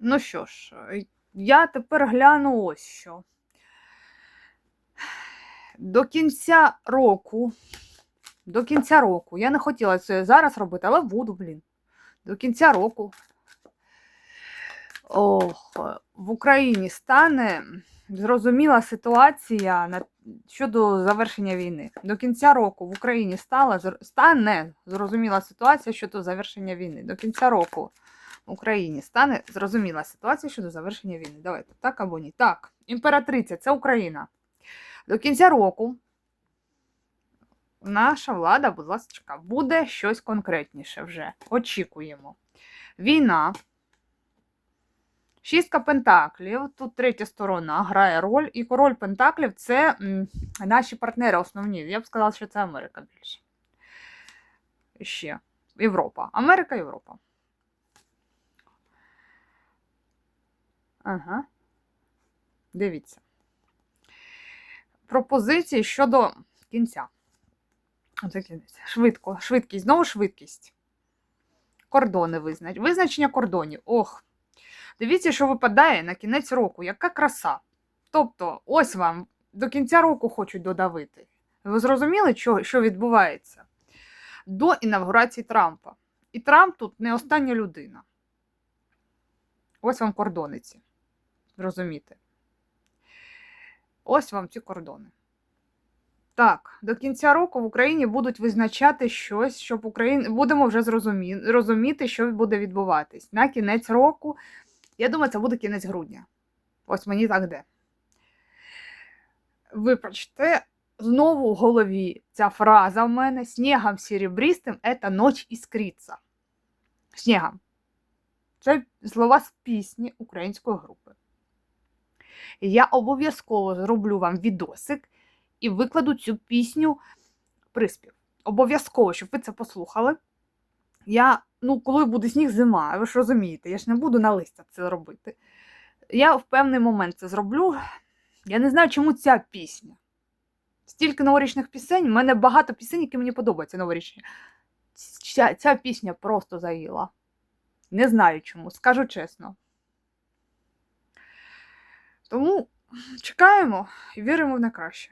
Ну що ж, я тепер гляну ось що. До кінця року, до кінця року, я не хотіла це зараз робити, але буду, блін. До кінця року. Ох, в Україні стане зрозуміла ситуація на, щодо завершення війни. До кінця року в Україні стала, стане зрозуміла ситуація щодо завершення війни. До кінця року Україні стане зрозуміла ситуація щодо завершення війни. Давайте, так або ні. Так, імператриця, це Україна. До кінця року наша влада, будь ласка, буде щось конкретніше вже. Очікуємо. Війна. Шістка пентаклів. Тут третя сторона грає роль. І король пентаклів це наші партнери основні. Я б сказала, що це Америка більше. Ще. Європа. Америка, Європа. Ага. Дивіться. Пропозиції щодо кінця. Оце кінець. Швидко. Швидкість. Знову швидкість. Кордони визнач. Визначення кордонів. Ох. Дивіться, що випадає на кінець року. Яка краса. Тобто, ось вам до кінця року хочуть додавити. Ви зрозуміли, що, що відбувається? До інавгурації Трампа. І Трамп тут не остання людина. Ось вам кордониці. Розумієте? Ось вам ці кордони. Так, до кінця року в Україні будуть визначати щось, щоб Україна будемо вже зрозумі... розуміти, що буде відбуватись. На кінець року, я думаю, це буде кінець грудня. Ось мені так де. Вибачте, знову в голові ця фраза в мене: снігом серебристим это ночь іскриться. Снігом. Це слова з пісні української групи. Я обов'язково зроблю вам відосик і викладу цю пісню приспів. Обов'язково, щоб ви це послухали. Я, ну, коли буде сніг зима, ви ж розумієте, я ж не буду на листя це робити. Я в певний момент це зроблю. Я не знаю, чому ця пісня. Стільки новорічних пісень, в мене багато пісень, які мені подобаються новорічні. Ця, ця пісня просто заїла. Не знаю чому, скажу чесно. Тому чекаємо і віримо в найкраще.